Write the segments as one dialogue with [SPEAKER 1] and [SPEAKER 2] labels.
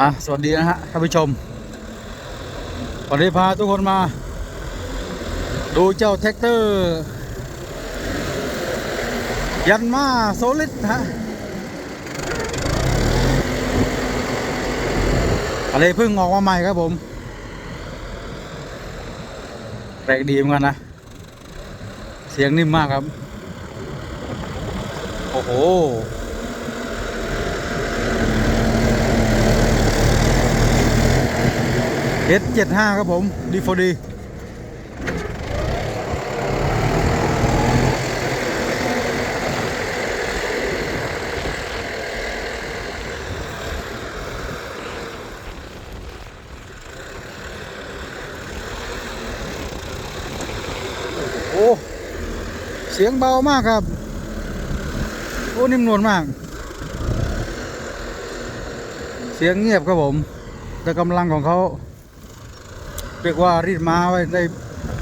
[SPEAKER 1] อะสวัสดีนะฮะท่านผู้ชมวันนี้พาทุกคนมา ดูเจ้าแท็กเตอร์ ยันมาโซลิดฮะอะไรเพิ่งออกมาใหม่ครับผมแรงดีเหมือนกันนะ เสียงนิ่มมากครับ โอ้โห S75 ครับผม D4D โอ้ เสียงเบามากครับ โอ้ นิ่มนวลมาก เสียงเงียบครับผม แต่กำลังของเขา เรียกว่ารีดม้าไว้ได้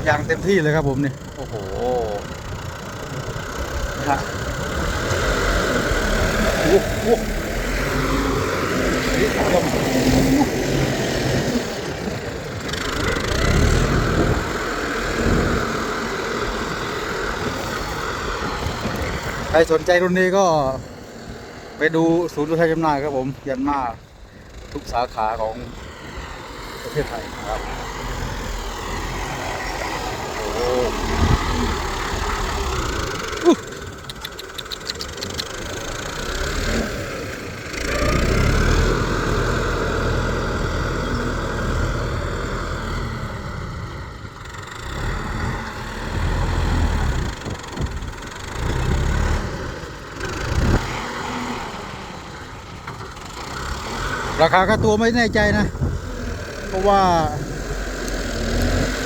[SPEAKER 1] อย่างเต็มที่เลยครับผมนี่โอ้โหนะฮะโอ้โหนี่ครับใครสนใจรุ่นนี้ก็ไปดูศูนย์ตัวแทนจำหน่ายครับผม ยันมาทุกสาขาของ ประเทศไทยครับโอ้ราคาค่าตัวไม่แน่ใจนะ เพราะว่า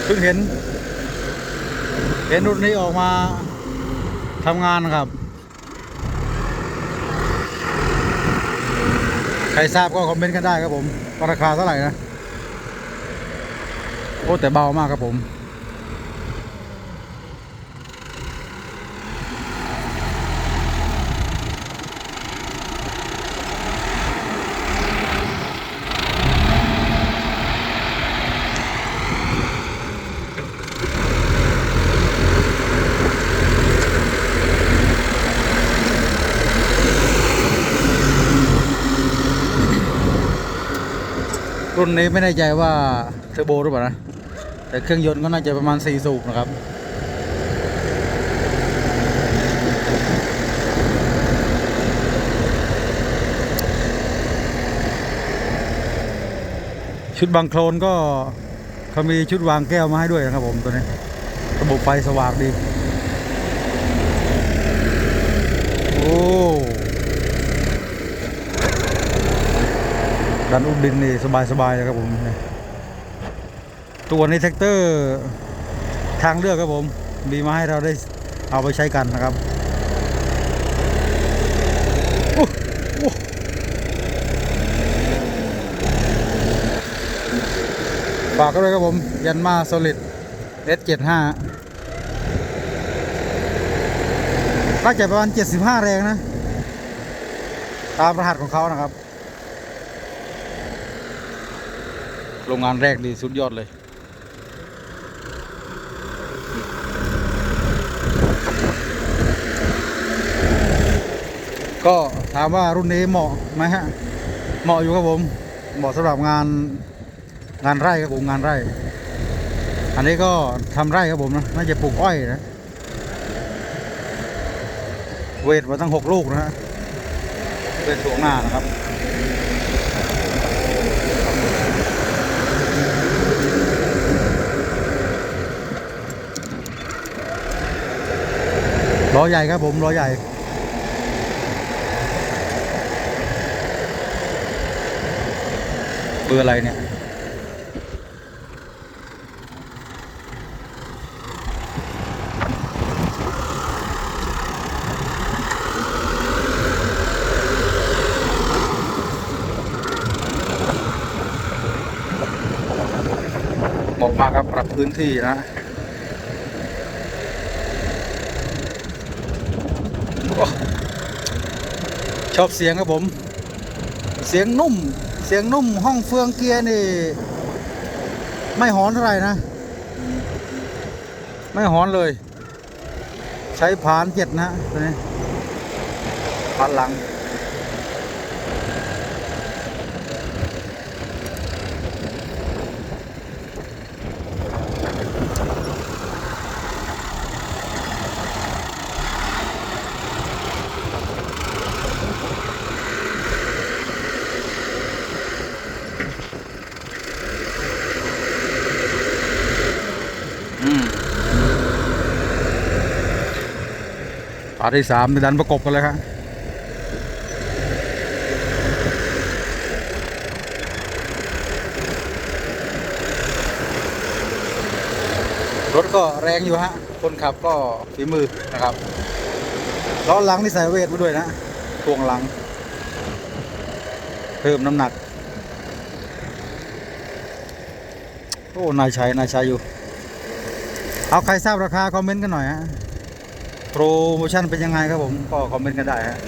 [SPEAKER 1] เพิ่งเห็น เห็นรุ่นนี้ออกมาทำงานครับ ใครทราบก็คอมเมนต์กันได้ครับผมราคาเท่าไหร่นะโอ้แต่เบามากครับผม รุ่นนี้ไม่แน่ใจว่าเทอร์โบหรือเปล่านะ แต่เครื่องยนต์ก็น่าจะประมาณ 4 สูบนะครับชุดบังโคลนก็เขามีชุดวางแก้วมาให้ด้วยนะครับผมตัวนี้ ระบบไฟสว่างดี ดันอุ้มดินนี่สบายๆเลยครับผม ตัวนี้แท็กเตอร์ทางเลือกครับผม มีมาให้เราได้เอาไปใช้กันนะครับฝากกันด้วยครับผม ยันมาโซลิด S75 น่าจะประมาณ 75 แรงนะ ตามรหัสของเขานะครับ โรงงานแรกดีสุดยอดเลย ก็ถามว่ารุ่นนี้เหมาะไหมฮะ เหมาะอยู่ครับผม เหมาะสำหรับงานงานไร่ครับผมงานไร่ อันนี้ก็ทำไร่ครับผมนะน่าจะปลูกอ้อยนะ เวทมาตั้งหกลูกนะฮะเวทสูงหน้านะครับ ล้อใหญ่ครับผมล้อใหญ่เบอร์อะไรเนี่ยหมาะมากครับปรับพื้นที่นะ ชอบเสียงครับผม เสียงนุ่ม เสียงนุ่มห้องเฟืองเกียร์นี่ ไม่หอนเท่าไหร่นะ ไม่หอนเลย ใช้ผานเจ็ดนะตัวนี้ผานหลัง ปาที่สามดันประกบกันเลยครับรถก็แรงอยู่ฮะ คนขับก็ฝีมือนะครับล้อหลังนี่ใส่เวทมาด้วยนะทวงหลัง เพิ่มน้ำหนัก โอ้ นายชัยนายชัยอยู่ เอาใครทราบราคา คอมเมนต์กันหน่อยฮะ โปรโมชั่นเป็นยังไงครับผมก็คอมเมนต์กันได้ฮะ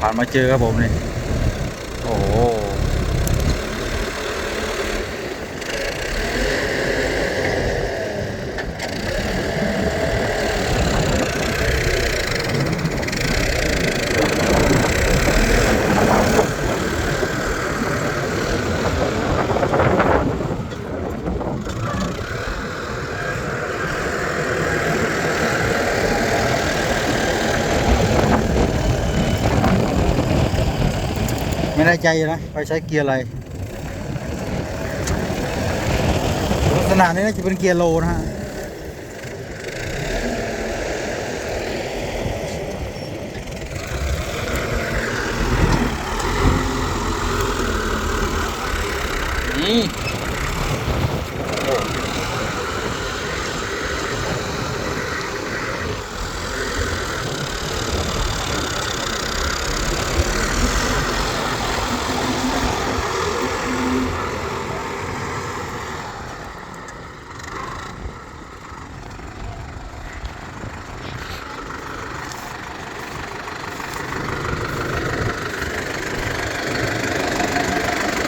[SPEAKER 1] ผ่านมาเจอครับผมนี่โอ้โห ใจอยู่นะไปใช้เกียร์อะไร ลักษณะนี้น่าจะเป็นเกียร์โลนะฮะนี่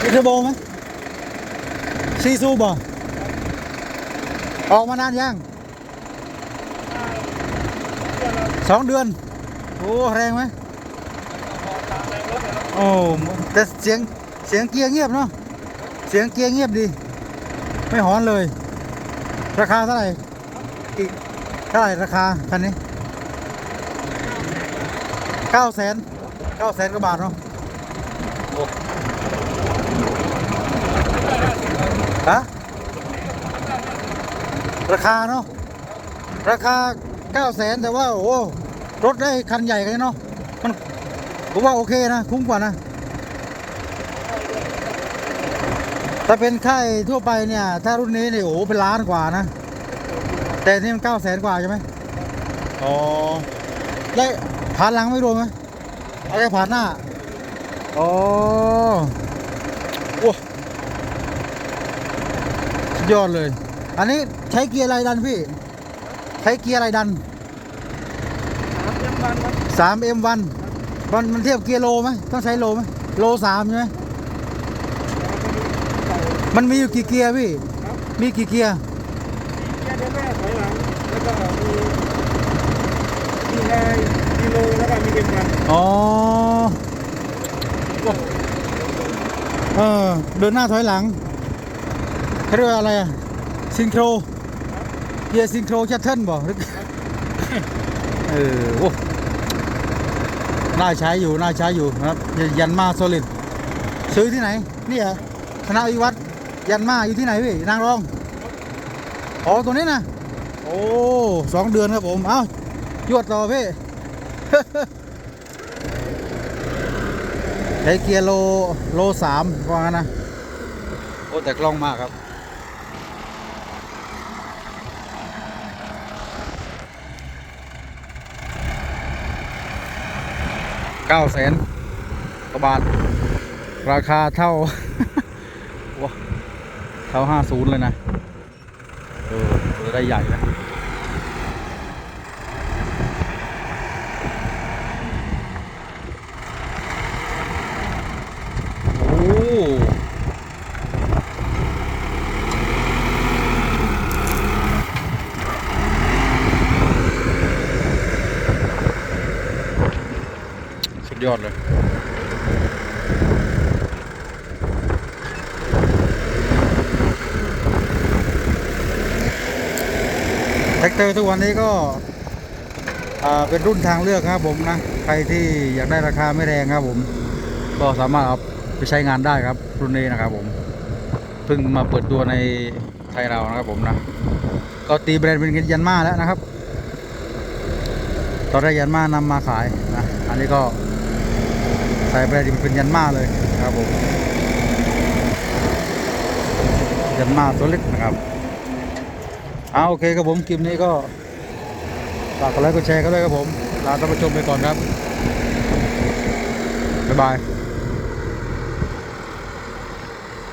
[SPEAKER 1] มีเทอร์โบไหมซีซูบ่ออกมานานยังสองเดือน โอ้ แรงไหมโอ้แต่เสียงเสียงเกียร์เงียบเนาะเสียงเกียร์เงียบดี ไม่หอนเลย ราคาเท่าไหร่อีกเท่าไหร่ราคาคันนี้เก้าแสนเก้าแสนกว่าบาทเนาะ โอ้ฮะราคาเนาะราคาเก้าแสนแต่ว่าโอ้โหรถได้คันใหญ่กันเนาะมันผมว่าโอเคนะ คุ้มกว่านะ ถ้าเป็นค่ายทั่วไปเนี่ย ถ้ารุ่นนี้เนี่ยโอ้โหเป็นล้านกว่านะ แต่นี่มันเก้าแสนกว่าใช่ไหมอ๋อได้ผ่านหลังไม่รวมไหมเอาแค่ผ่านหน้าอ๋อโอ้สุด ยอดเลย อันนี้ใช้เกียร์อะไรดันพี่ ใช้เกียร์อะไรดัน 3M1 มันมันเทียบเกียร์โลไหมต้องใช้โลไหมโลสามใช่ไหมมันมีอยู่กี่เกียร์พี่ มีกี่เกียร์
[SPEAKER 2] แค่เดินหน้าถอยหลังแล้วก็มีมีไฮมีโลแล้วก็มีเอ็มวัน
[SPEAKER 1] อ๋อเออเดินหน้าถอยหลัง เขาเรียกว่าอะไรอะซิงโครเกียร์ซิงโครชัตเทิลบ่หรือเออโอ้น่าใช้อยู่น่าใช้อยู่นะครับ ยันมาโซลิดซื้อที่ไหน นี่เหรอธนาวิวัฒน์ยันมาอยู่ที่ไหนพี่นางรองอ๋อตัวนี้นะโอ้สองเดือนครับผม เอ้ายวดต่อพี่ใช้เกียร์โลโลสามว่างั้นนะ โอ้แต่กล้องมากครับ เก้าแสนกว่าบาท ราคาเท่าว้าเท่าห้าศูนย์เลยนะเออเออได้ใหญ่นะ อดเลยแท็กเตอร์ทุกวันนี้ก็เป็นรุ่นทางเลือกครับผมนะ ใครที่อยากได้ราคาไม่แรงครับผม ก็สามารถเอาไปใช้งานได้ครับ รุ่นนี้นะครับผม เพิ่งมาเปิดตัวในไทยเรานะครับผมนะ ก็ตีแบรนด์เป็นยันมาแล้วนะครับ ตอนแรกยันมานำมาขายนะ อันนี้ก็ ใส่แบรนด์เป็นยันมาเลยครับผมยันมาตัวเล็กนะครับเอาโอเคครับผมคลิปนี้ก็ฝากกดไลค์กดแชร์กันด้วยครับผมลาท่านผู้ชมไปก่อนครับบ๊ายบาย